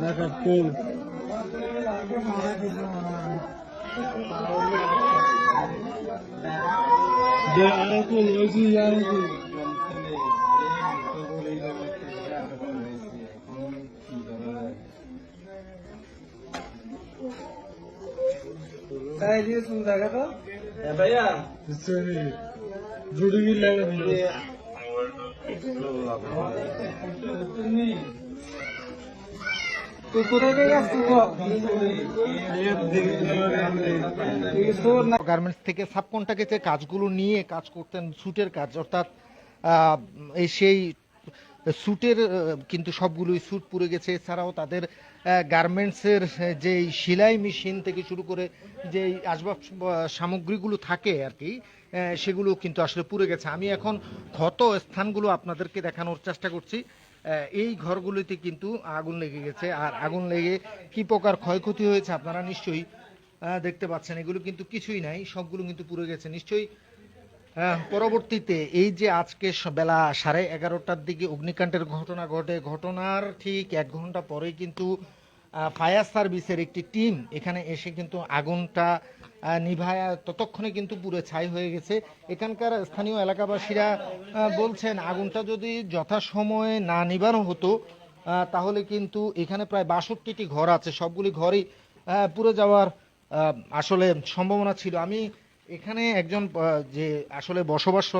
দেখা ফুল যে আরও ফুল ওইছি আরও ফুল সরি জুড়ি গিয়ে লাগে গার্মেন্টস থেকে সাব যে কাজগুলো নিয়ে কাজ করতেন ছুটের কাজ অর্থাৎ সেই স্যুটের কিন্তু সবগুলোই স্যুট পুড়ে গেছে। এছাড়াও তাদের গার্মেন্টসের যে সেলাই মেশিন থেকে শুরু করে যে আসবাব সামগ্রীগুলো থাকে আর কি সেগুলো কিন্তু আসলে পুড়ে গেছে। আমি এখন ক্ষত স্থানগুলো আপনাদেরকে দেখানোর চেষ্টা করছি। এই ঘরগুলিতে কিন্তু আগুন লেগে গেছে। আর আগুন লেগে কি প্রকার ক্ষয়ক্ষতি হয়েছে আপনারা নিশ্চয়ই দেখতে পাচ্ছেন। এগুলো কিন্তু কিছুই নাই, সবগুলো কিন্তু পুড়ে গেছে। নিশ্চয়ই পরবর্তীতে এই যে আজকে বেলা সাড়ে এগারোটার দিকে অগ্নিকাণ্ডের ঘটনা ঘটে, ঘটনার ঠিক এক ঘণ্টা পরেই কিন্তু ফায়ার সার্ভিসের একটি টিম এখানে এসে কিন্তু আগুনটা নিভায় ততক্ষণে কিন্তু পুরো ছাই হয়ে গেছে। এখানকার স্থানীয় এলাকাবাসীরা বলছেন আগুনটা যদি যথাসময়ে না নিবানো হতো তাহলে কিন্তু এখানে প্রায় বাষট্টিটি ঘর আছে। সবগুলি ঘরই পুড়ে যাওয়ার আসলে সম্ভাবনা ছিল। আমি এখানে একজন যে আসলে বসবাসরত